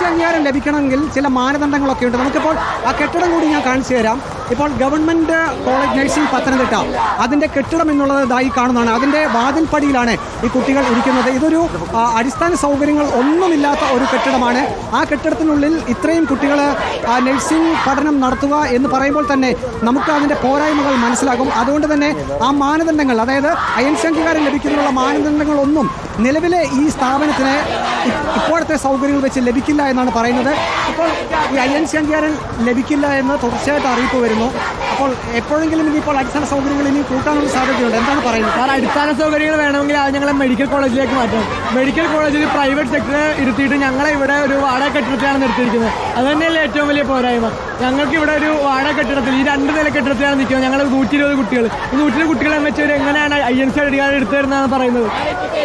C അംഗീകാരം ലഭിക്കണമെങ്കിൽ ചില മാനദണ്ഡങ്ങളൊക്കെ ഉണ്ട്. നമുക്കിപ്പോൾ ആ കെട്ടിടം കൂടി ഞാൻ കാണിച്ചു തരാം. ഇപ്പോൾ ഗവൺമെന്റ് കോളേജ് നഴ്സിംഗ് പത്തനംതിട്ട. അതിന്റെ കെട്ടിടം എന്നുള്ളതായി കാണുന്നതാണ്. അതിന്റെ വാതിൽപ്പടിയിലാണ് ഈ കുട്ടികൾ ഇരിക്കുന്നത്. ഇതൊരു അടിസ്ഥാന സൗകര്യങ്ങൾ ഒന്നുമില്ലാത്ത ഒരു കെട്ടിടമാണ്. ആ കെട്ടിടത്തിനുള്ളിൽ ഇത്രയും കുട്ടികൾ നഴ്സിംഗ് പഠനം നടത്തുക എന്ന് പറയുമ്പോൾ തന്നെ നമുക്ക് അതിന്റെ പോരായ്മകൾ മനസ്സിലാകും. അതുകൊണ്ട് തന്നെ ആ മാനദണ്ഡങ്ങൾ അതായത് അയൻ എൻ സി അംഗീകാരം ലഭിക്കുന്നതിനുള്ള മാനദണ്ഡങ്ങളൊന്നും നിലവിലെ ഈ സ്ഥാപനത്തിന് ഇപ്പോഴത്തെ സൗകര്യങ്ങൾ വെച്ച് ലഭിക്കില്ല എന്നാണ് പറയുന്നത്. അപ്പോൾ ഈ അയൻ എൻ ലഭിക്കില്ല എന്ന് തുടർച്ചയായിട്ട് അറിയിപ്പ് വരുന്നു. അപ്പോൾ എപ്പോഴെങ്കിലും ഇനിയിപ്പോൾ അടിസ്ഥാന സൗകര്യങ്ങൾ ഇനി കൂട്ടാനുള്ള സാധ്യതയുണ്ട്. എന്താണ് പറയുന്നത്? സാർ അടിസ്ഥാന സൗകര്യങ്ങൾ വേണമെങ്കിൽ അത് ഞങ്ങളെ മെഡിക്കൽ കോളേജിലേക്ക് മാറ്റാം. മെഡിക്കൽ കോളേജിൽ പ്രൈവറ്റ് സെക്ടറെ ഇരുത്തിയിട്ട് ഞങ്ങളെ ഇവിടെ ഒരു വാടക കെട്ടിടത്തിലാണ് നിർത്തിയിരിക്കുന്നത്. അത് തന്നെയല്ലേ ഏറ്റവും വലിയ പോരായ്മ. ഞങ്ങൾക്ക് ഇവിടെ ഒരു വാടക കെട്ടിടത്തിൽ ഈ രണ്ട് നില കെട്ടിടത്തിലാണ് നിൽക്കുന്നത്. ഞങ്ങൾ നൂറ്റി ഇരുപത് കുട്ടികൾ ഈ നൂറ്റി കുട്ടികളെ ഒരു എങ്ങനെയാണ് ഐ എൻ സി അടികാരം എടുത്തു പറയുന്നത്?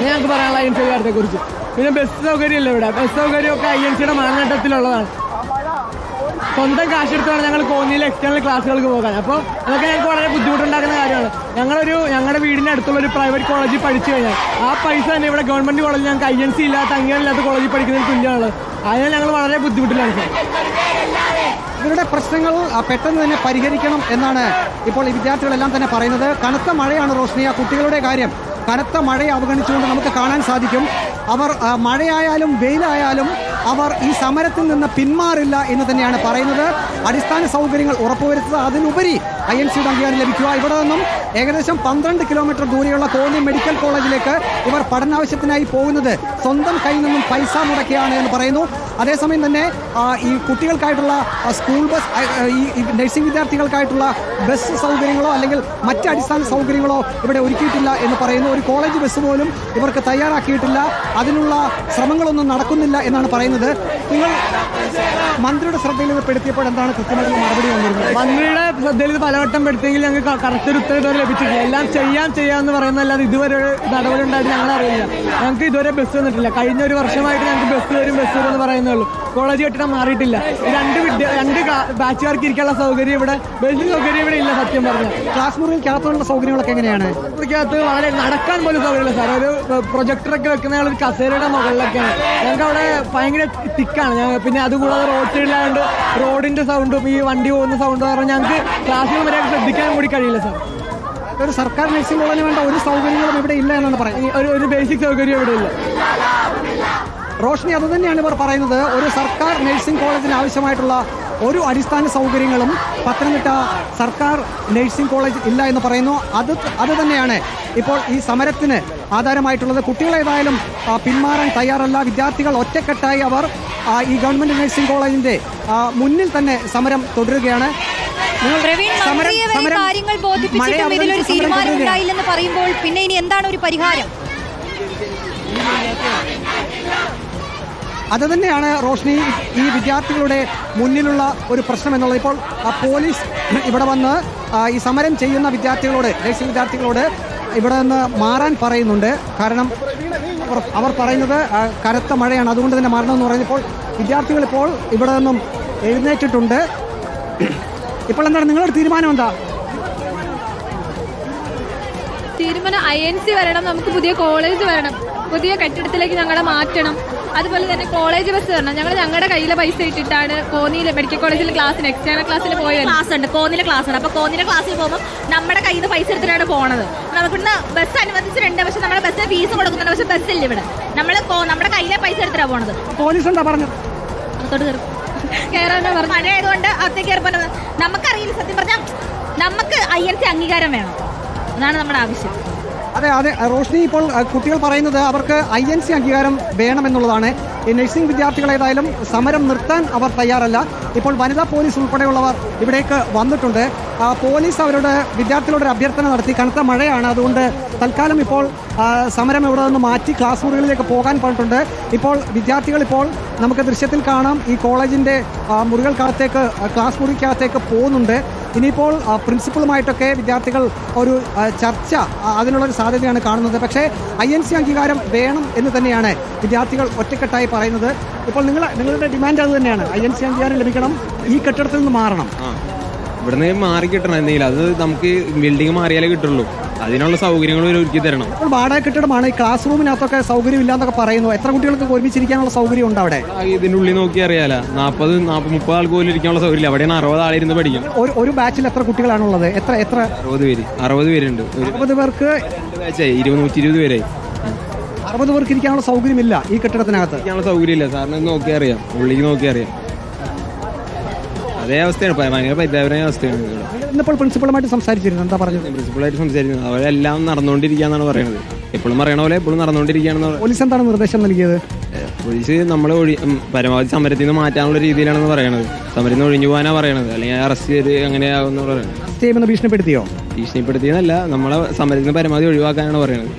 ഞങ്ങൾക്ക് പറയാനുള്ള ഐ എൻ സി കുറിച്ച് പിന്നെ ബസ് സൗകര്യമില്ല ഇവിടെ? ബസ് സൗകര്യമൊക്കെ ഐ എൻ സിയുടെ മാനഘട്ടത്തിലുള്ളതാണ് സ്വന്തം കാശെടുത്താണ് ഞങ്ങൾ കോന്നിയിലെ എക്സ്റ്റേണൽ ക്ലാസ്സുകൾക്ക് പോകാൻ. അപ്പോൾ അതൊക്കെ ഞങ്ങൾക്ക് വളരെ ബുദ്ധിമുട്ടുണ്ടാക്കുന്ന കാര്യമാണ്. ഞങ്ങളൊരു ഞങ്ങളുടെ വീടിന്റെ അടുത്തുള്ള ഒരു പ്രൈവറ്റ് കോളേജിൽ പഠിച്ചു കഴിഞ്ഞാൽ ആ പൈസ തന്നെ ഇവിടെ ഗവൺമെന്റ് കോളേജിൽ ഞങ്ങൾക്ക് ഐ എൻ സി ഇല്ലാത്ത അംഗീകാരമില്ലാത്ത കോളേജിൽ പഠിക്കുന്നതിന് തുല്യമാണ് അതിനാൽ ഞങ്ങൾ വളരെ ബുദ്ധിമുട്ടിലാണ് ഇവരുടെ പ്രശ്നങ്ങൾ പെട്ടെന്ന് തന്നെ പരിഹരിക്കണം എന്നാണ് ഇപ്പോൾ ഈ വിദ്യാർത്ഥികളെല്ലാം തന്നെ പറയുന്നത്. കനത്ത മഴയാണ് റോഷ്നി. ആ കുട്ടികളുടെ കാര്യം കനത്ത മഴയെ അവഗണിച്ചുകൊണ്ട് നമുക്ക് കാണാൻ സാധിക്കും. അവർ മഴയായാലും വെയിലായാലും അവർ ഈ സമരത്തിൽ നിന്ന് പിന്മാറില്ല എന്ന് തന്നെയാണ് പറയുന്നത്. അടിസ്ഥാന സൗകര്യങ്ങൾ ഉറപ്പുവരുത്തുക അതിനുപരി ഐ എൻ സിയുടെ അംഗീകാരം ലഭിക്കുക. ഇവിടെ നിന്നും ഏകദേശം പന്ത്രണ്ട് കിലോമീറ്റർ ദൂരെയുള്ള കോന്നി മെഡിക്കൽ കോളേജിലേക്ക് ഇവർ പഠനാവശ്യത്തിനായി പോകുന്നത് സ്വന്തം കയ്യിൽ നിന്നും പൈസ മുടക്കിയാണ് എന്ന് പറയുന്നു. അതേസമയം തന്നെ ഈ കുട്ടികൾക്കായിട്ടുള്ള സ്കൂൾ ബസ് ഈ നഴ്സിംഗ് വിദ്യാർത്ഥികൾക്കായിട്ടുള്ള ബസ് സൗകര്യങ്ങളോ അല്ലെങ്കിൽ മറ്റ് അടിസ്ഥാന സൗകര്യങ്ങളോ ഇവിടെ ഒരുക്കിയിട്ടില്ല എന്ന് പറയുന്നു. ഒരു കോളേജ് ബസ് പോലും ഇവർക്ക് തയ്യാറാക്കിയിട്ടില്ല. അതിനുള്ള ശ്രമങ്ങളൊന്നും നടക്കുന്നില്ല എന്നാണ് പറയുന്നത്. നിങ്ങൾ മന്ത്രിയുടെ ശ്രദ്ധയിൽ ഇത് പെടുത്തിയപ്പോൾ എന്താണ് കൃത്യമായിട്ട് മറുപടി വന്നിരുന്നത്? മന്ത്രിയുടെ ശ്രദ്ധയിൽ ഇത് പലവട്ടം പെടുത്തിയെങ്കിൽ ഞങ്ങൾക്ക് കറക്റ്റ് ഒരു ഉത്തരം ഇതുവരെ ലഭിച്ചിട്ടില്ല. എല്ലാം ചെയ്യാം ചെയ്യാമെന്ന് പറയുന്നതല്ലാതെ ഇതുവരെ ഒരു നടപടി ഉണ്ടായിട്ട് ഞങ്ങൾ അറിയില്ല. ഞങ്ങൾക്ക് ഇതുവരെ ബസ് വന്നിട്ടില്ല. കഴിഞ്ഞ ഒരു വർഷമായിട്ട് ഞങ്ങൾക്ക് ബസ് വരും ബസ് വരും എന്ന് പറയുന്നുള്ളൂ കോളേജ് കെട്ടിടം മാറിയിട്ടില്ല. രണ്ട് വിദ്യ രണ്ട് ബാച്ചുകാർക്ക് ഇരിക്കാനുള്ള സൗകര്യം ഇവിടെ ബസ് സൗകര്യം ഇവിടെ ഇല്ല സത്യം പറഞ്ഞു ക്ലാസ് മുറിയിൽ കയറാത്തുള്ള സൗകര്യങ്ങളൊക്കെ എങ്ങനെയാണ്? മുറിക്കകത്ത് വളരെ നടക്കാൻ പോലും സൗകര്യമില്ല സാർ ഒരു പ്രൊജക്ടറൊക്കെ വെക്കുന്ന ഒരു കസേരയുടെ മുകളിലൊക്കെയാണ്. ഞങ്ങൾക്ക് അവിടെ ഭയങ്കര തിക്കാണ്. പിന്നെ അതുകൂടാതെ റോഡ് സൈഡിലായതുകൊണ്ട് റോഡിന്റെ സൗണ്ടും ഈ വണ്ടി പോകുന്ന സൗണ്ടും കാരണം ഞങ്ങൾക്ക് ക്ലാസ്സിൽ വരെ ശ്രദ്ധിക്കാൻ കൂടി കഴിയില്ല സാർ ഒരു സർക്കാർ നഴ്സിംഗ് കോളേജിന് വേണ്ട ഒരു സൗകര്യങ്ങളും ഇവിടെ ഇല്ല എന്നാണ് പറയുന്നത്. ഒരു ഒരു ബേസിക് സൗകര്യം ഇവിടെ ഇല്ല. റോഷ്നി അത് തന്നെയാണ് ഇവർ പറയുന്നത്. ഒരു സർക്കാർ നഴ്സിംഗ് കോളേജിന് ആവശ്യമായിട്ടുള്ള ഒരു അടിസ്ഥാന സൗകര്യങ്ങളും പത്തനംതിട്ട സർക്കാർ നഴ്സിംഗ് കോളേജ് ഇല്ല എന്ന് പറയുന്നു. അത് അത് തന്നെയാണ്. ഇപ്പോൾ ഈ സമരത്തിന് ആധാരമായിട്ടുള്ളത് കുട്ടികളേതായാലും പിന്മാറാൻ തയ്യാറല്ല. വിദ്യാർത്ഥികൾ ഒറ്റക്കെട്ടായി അവർ ഈ ഗവൺമെന്റ് നഴ്സിംഗ് കോളേജിന്റെ മുന്നിൽ തന്നെ സമരം തുടരുകയാണ്. കാര്യങ്ങൾ ബോധിപ്പിച്ചിട്ടും ഇതിലൊരു തീരുമാനം. ഉണ്ടായില്ലെന്ന് പറയുമ്പോൾ പിന്നെ ഇനി എന്താണ് ഒരു പരിഹാരം? അത് തന്നെയാണ് റോഷ്നി ഈ വിദ്യാർത്ഥികളുടെ മുന്നിലുള്ള ഒരു പ്രശ്നം എന്നുള്ളത് ഇപ്പോൾ ആ, പോലീസ് ഇവിടെ വന്ന് ഈ സമരം ചെയ്യുന്ന വിദ്യാർത്ഥികളോട് നഴ്സിംഗ് വിദ്യാർത്ഥികളോട് ഇവിടെ നിന്ന് മാറാൻ പറയുന്നുണ്ട്. കാരണം അവർ പറയുന്നത് കനത്ത മഴയാണ്. അതുകൊണ്ട് തന്നെ മാറണമെന്ന് പറഞ്ഞപ്പോൾ വിദ്യാർത്ഥികൾ ഇപ്പോൾ ഇവിടെ നിന്നും എഴുന്നേറ്റിട്ടുണ്ട്. ഇപ്പോൾ എന്താണ് നിങ്ങളുടെ തീരുമാനം എന്താ? തീരുമാനം ഐ എൻ സി വരണം നമുക്ക് പുതിയ കോളേജ് വരണം പുതിയ കെട്ടിടത്തിലേക്ക് ഞങ്ങളെ മാറ്റണം. അതുപോലെ തന്നെ കോളേജ് ബസ് വരണം. ഞങ്ങൾ ഞങ്ങളുടെ കയ്യിലെ പൈസ ഇട്ടിട്ടാണ് കോന്നിയിലെ മെഡിക്കൽ കോളേജിൽ ക്ലാസ്സിന് എക്സ്റ്റേണൽ ക്ലാസ്സിൽ പോയത്. ക്ലാസ് ഉണ്ട്. കോന്നിലെ ക്ലാസ് ഉണ്ട്. അപ്പൊ കോന്നിലെ ക്ലാസ്സിൽ പോകുമ്പോൾ നമ്മുടെ കയ്യിൽ നിന്ന് പൈസ എടുത്തിട്ടാണ് പോണത്. നമുക്കിന്ന് ബസ് അനുവദിച്ചിട്ടുണ്ട് പക്ഷെ നമ്മുടെ ബസ്സിന് ഫീസ് കൊടുക്കുന്നുണ്ട്. പക്ഷെ ബസ്സില്ല ഇവിടെ. നമ്മൾ നമ്മുടെ കയ്യിലെ പൈസ എടുത്തിട്ടാണ് പോണത്. പോലീസ് എന്താ പറഞ്ഞത്? അകത്തോട്ട് കയറും കയറാനാ പറഞ്ഞു മഴ ആയതുകൊണ്ട് അകത്തേക്ക് കയറി പറഞ്ഞത് നമുക്കറിയില്ല സത്യം പറഞ്ഞാൽ നമുക്ക് ഐ എൻ സി അംഗീകാരം വേണം. അതാണ് നമ്മുടെ ആവശ്യം. അതെ അതെ. റോഷ്നി ഇപ്പോൾ കുട്ടികൾ പറയുന്നത് അവർക്ക് ഐ എൻ സി അംഗീകാരം വേണമെന്നുള്ളതാണ്. ഈ നഴ്സിംഗ് വിദ്യാർത്ഥികൾ ഏതായാലും സമരം നിർത്താൻ അവർ തയ്യാറല്ല. ഇപ്പോൾ വനിതാ പോലീസ് ഉൾപ്പെടെയുള്ളവർ ഇവിടേക്ക് വന്നിട്ടുണ്ട്. പോലീസ് അവരുടെ വിദ്യാർത്ഥികളോട് അഭ്യർത്ഥന നടത്തി. കനത്ത മഴയാണ്. അതുകൊണ്ട് തൽക്കാലം ഇപ്പോൾ സമരം ഇവിടെ നിന്ന് മാറ്റി ക്ലാസ് മുറികളിലേക്ക് പോകാൻ പറഞ്ഞിട്ടുണ്ട്. ഇപ്പോൾ വിദ്യാർത്ഥികൾ ഇപ്പോൾ നമുക്ക് ദൃശ്യത്തിൽ കാണാം. ഈ കോളേജിന്റെ മുറികൾക്കകത്തേക്ക് ക്ലാസ് മുറിക്കകത്തേക്ക് പോകുന്നുണ്ട്. ഇനിയിപ്പോൾ പ്രിൻസിപ്പളുമായിട്ടൊക്കെ വിദ്യാർത്ഥികൾ ഒരു ചർച്ച അതിനുള്ളൊരു സാധ്യതയാണ് കാണുന്നത്. പക്ഷേ ഐ എൻ സി അംഗീകാരം വേണം എന്ന് തന്നെയാണ് വിദ്യാർത്ഥികൾ ഒറ്റക്കെട്ടായി പറയുന്നത്. ഇപ്പോൾ നിങ്ങൾ നിങ്ങളുടെ ഡിമാൻഡ് അത് തന്നെയാണ്. ഐ എൻ സി അംഗീകാരം ലഭിക്കണം. ഈ കെട്ടിടത്തിൽ നിന്ന് മാറണം. ഇവിടുന്ന് മാറി കിട്ടണം എന്തെങ്കിലും. അത് നമുക്ക് ബിൽഡിംഗ് മാറിയാലേ കിട്ടുള്ളൂ. അതിനുള്ള സൗകര്യങ്ങൾ ഒരുക്കി തരണം. വാടക കെട്ടിടമാണ്. ഈ ക്ലാസ് റൂമിനകത്തൊക്കെ സൗകര്യം ഇല്ലാന്നൊക്കെ പറയുന്നു. എത്ര കുട്ടികൾക്ക് ഒരുമിച്ചിരിക്കാനുള്ള സൗകര്യം ഉണ്ട് അവിടെ ഉള്ളിൽ നോക്കി അറിയാല. നാൽപ്പത് നാൽപ്പത് മുപ്പത് ആൾക്ക് പോലും ഇരിക്കാനുള്ള സൗകര്യമില്ല. അവിടെയാണ് അറുപത് ആളിരുന്ന് പഠിക്കും. ഒരു ബാച്ചിൽ എത്ര കുട്ടികളാണുള്ളത്? എത്ര എത്ര? അറുപത് പേര്. അറുപത് പേരുണ്ട്. അറുപത് പേർക്ക് ബാച്ചായി ഇരുപത് നൂറ്റി ഇരുപത് പേരായി. അറുപത് പേർക്ക് ഇരിക്കാനുള്ള സൗകര്യമില്ല ഈ കെട്ടിടത്തിനകത്ത്. ഇരിക്കാനുള്ള സൗകര്യമില്ല. സാറിന് നോക്കി അറിയാം ഉള്ളിലേക്ക് നോക്കി അറിയാം അതേ അവസ്ഥയാണ്. ഭയങ്കര പരിതാപകരമായ അവസ്ഥയാണ് ഇവിടെ ഇന്നിപ്പോൾ പ്രിൻസിപ്പളുമായിട്ട് സംസാരിച്ചിരുന്നു. എന്താ പറഞ്ഞത്? പ്രിൻസിപ്പളായിട്ട് സംസാരിക്കുന്നത് അവരെല്ലാം നടന്നുകൊണ്ടിരിക്കുകയെന്നാണ് പറയുന്നത്. എപ്പോഴും പറയണ പോലെ എപ്പോഴും നടന്നുകൊണ്ടിരിക്കുകയാണെന്ന് പറ- പോലീസ് എന്താണ് നിർദ്ദേശം നൽകിയത്? പോലീസ് നമ്മളെ ഒഴി ഉം, പരമാവധി സമരത്തിൽ നിന്ന് മാറ്റാനുള്ള രീതിയിലാണെന്ന് പറയണത്. സമരത്തിൽ നിന്ന് ഒഴിഞ്ഞു പോകാനാണ് പറയണത്. അല്ലെങ്കിൽ അറസ്റ്റ് ചെയ്ത് അങ്ങനെയാകുന്ന പറയുന്നത് അറസ്റ്റ് ചെയ്യുമെന്ന് ഭീഷണിപ്പെടുത്തിയോ? ഭീഷണിപ്പെടുത്തിയെന്നല്ല നമ്മളെ സമരത്തിൽ നിന്ന് പരമാവധി ഒഴിവാക്കാനാണ് പറയുന്നത്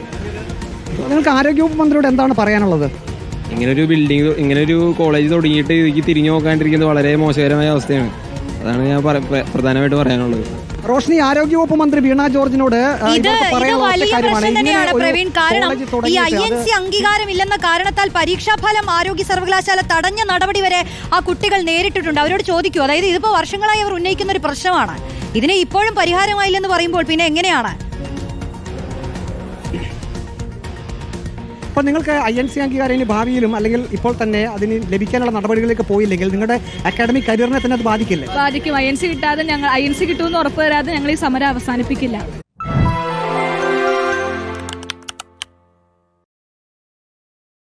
നിങ്ങൾക്ക് ആരോഗ്യവകുപ്പ് മന്ത്രിയോട് എന്താണ് പറയാനുള്ളത്? ഇങ്ങനെ ഒരു ബിൽഡിംഗ് ഇങ്ങനെ ഒരു കോളേജ് തുടങ്ങിയിട്ട് ഇതിലേക്ക് തിരിഞ്ഞു നോക്കാണ്ടിരിക്കുന്നത് വളരെ മോശകരമായ അവസ്ഥയാണ്. അതാണ് ഞാൻ പ്രധാനമായിട്ട് പറയാനുള്ളത്. റോഷ്നി ആരോഗ്യവകുപ്പ് മന്ത്രി വീണ ജോർജിനോട് ഇത് ഇത് വലിയ. പ്രശ്നം തന്നെയാണ് പ്രവീൺ. കാരണം ഈ ഐ എൻ സി അംഗീകാരമില്ലെന്ന കാരണത്താൽ പരീക്ഷാഫലം ആരോഗ്യ സർവകലാശാല തടഞ്ഞ നടപടി വരെ ആ കുട്ടികൾ നേരിട്ടിട്ടുണ്ട്. അവരോട് ചോദിക്കൂ. അതായത് ഇതിപ്പോ വർഷങ്ങളായി അവർ ഉന്നയിക്കുന്ന ഒരു പ്രശ്നമാണ്. ഇതിനെ ഇപ്പോഴും പരിഹാരമായില്ലെന്ന് പറയുമ്പോൾ പിന്നെ എങ്ങനെയാണ്? അപ്പോൾ നിങ്ങൾക്ക് ഐ എൻ സി അംഗീകാരം ഇനി ഭാവിയിലും അല്ലെങ്കിൽ ഇപ്പോൾ തന്നെ അതിന് ലഭിക്കാനുള്ള നടപടികളിലേക്ക് പോയില്ലെങ്കിൽ നിങ്ങളുടെ അക്കാഡമിക് കരിയറിനെ തന്നെ അത് ബാധിക്കില്ലേ? ബാധിക്കും. ഐ എൻ സി കിട്ടാതെ ഞങ്ങൾ ഐ എൻ സി കിട്ടുമെന്ന് ഉറപ്പ് തരാതെ ഞങ്ങൾ ഈ സമരം അവസാനിപ്പിക്കില്ല.